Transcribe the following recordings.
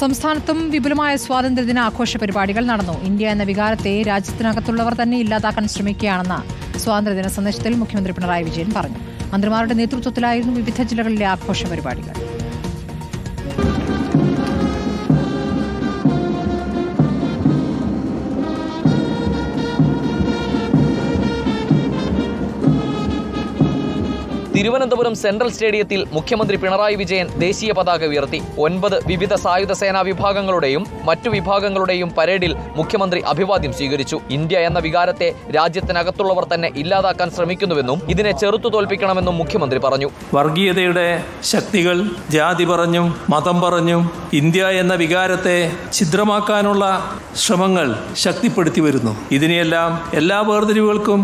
സംസ്ഥാനത്തും വിപുലമായ സ്വാതന്ത്ര്യദിന ആഘോഷ പരിപാടികൾ നടന്നു. ഇന്ത്യ എന്ന വികാരത്തെ രാജ്യത്തിനകത്തുള്ളവർ തന്നെ ഇല്ലാതാക്കാൻ ശ്രമിക്കുകയാണെന്ന് സ്വാതന്ത്ര്യദിന സന്ദേശത്തിൽ മുഖ്യമന്ത്രി പിണറായി വിജയൻ പറഞ്ഞു. മന്ത്രിമാരുടെ നേതൃത്വത്തിലായിരുന്നു വിവിധ ജില്ലകളിലെ ആഘോഷ പരിപാടികൾ. തിരുവനന്തപുരം സെൻട്രൽ സ്റ്റേഡിയത്തിൽ മുഖ്യമന്ത്രി പിണറായി വിജയൻ ദേശീയ പതാക ഉയർത്തി. ഒൻപത് വിവിധ സായുധ സേനാ വിഭാഗങ്ങളുടെയും മറ്റു വിഭാഗങ്ങളുടെയും പരേഡിൽ മുഖ്യമന്ത്രി അഭിവാദ്യം സ്വീകരിച്ചു. ഇന്ത്യ എന്ന വികാരത്തെ രാജ്യത്തിനകത്തുള്ളവർ തന്നെ ഇല്ലാതാക്കാൻ ശ്രമിക്കുന്നുവെന്നും ഇതിനെ ചെറുത്തു തോൽപ്പിക്കണമെന്നും മുഖ്യമന്ത്രി പറഞ്ഞു. വർഗീയതയുടെ ശക്തികൾ ജാതി പറഞ്ഞും മതം പറഞ്ഞും ഇന്ത്യ എന്ന വികാരത്തെ ഛിദ്രമാക്കാനുള്ള ശ്രമങ്ങൾ ശക്തിപ്പെടുത്തി വരുന്നു. ഇതിനെയെല്ലാം എല്ലാ വേർതിരിവുകൾക്കും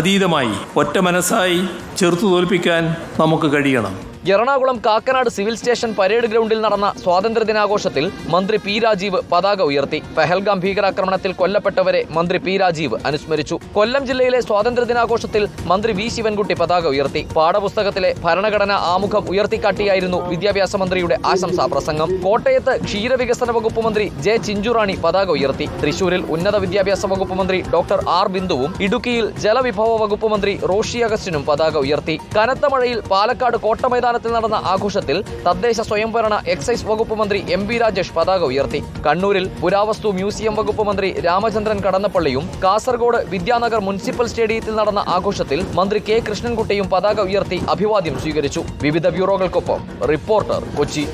അതീതമായി ഒറ്റ മനസ്സായി ചെറുത്തു തോൽപ്പിക്കാൻ നമുക്ക് കഴിയണം. Ernakulam Kakkanad civil station parade ഗ്രൗണ്ടിൽ നടന്ന സ്വാതന്ത്ര്യദിനാഘോഷത്തിൽ മന്ത്രി പി രാജീവ് പതാക ഉയർത്തി. പെഹൽഗാം ഭീകരാക്രമണത്തിൽ കൊല്ലപ്പെട്ടവരെ മന്ത്രി പി രാജീവ് അനുസ്മരിച്ചു. കൊല്ലം ജില്ലയിലെ സ്വാതന്ത്ര്യദിനാഘോഷത്തിൽ മന്ത്രി വി ശിവൻകുട്ടി പതാക ഉയർത്തി. പാഠപുസ്തകത്തിലെ ഭരണഘടന ആമുഖം ഉയർത്തിക്കാട്ടിയായിരുന്നു വിദ്യാഭ്യാസ മന്ത്രിയുടെ ആശംസാ പ്രസംഗം. കോട്ടയത്ത് ക്ഷീരവികസന വകുപ്പ് മന്ത്രി ജെ ചിഞ്ചുറാണി പതാക ഉയർത്തി. തൃശൂരിൽ ഉന്നത വിദ്യാഭ്യാസ വകുപ്പ് മന്ത്രി ഡോക്ടർ ആർ ബിന്ദുവും ഇടുക്കിയിൽ ജലവിഭവ വകുപ്പ് മന്ത്രി റോഷി അഗസ്റ്റിനും പതാക ഉയർത്തി. കനത്ത മഴയിൽ പാലക്കാട് കോട്ടമൈതാനത്തിൽ നടന്ന ആഘോഷത്തിൽ തദ്ദേശ സ്വയംഭരണ എക്സൈസ് വകുപ്പ് മന്ത്രി എം വി രാജേഷ് പതാക ഉയർത്തി. കണ്ണൂരിൽ പുരാവസ്തു മ്യൂസിയം വകുപ്പ് മന്ത്രി രാമചന്ദ്രൻ കടന്നപ്പള്ളിയും കാസർഗോഡ് വിദ്യാനഗർ മുനിസിപ്പൽ സ്റ്റേഡിയത്തിൽ നടന്ന ആഘോഷത്തിൽ മന്ത്രി കെ കൃഷ്ണൻകുട്ടിയും പതാക ഉയർത്തി അഭിവാദ്യം സ്വീകരിച്ചു. വിവിധ ബ്യൂറോകൾക്കൊപ്പം റിപ്പോർട്ടർ കൊച്ചി.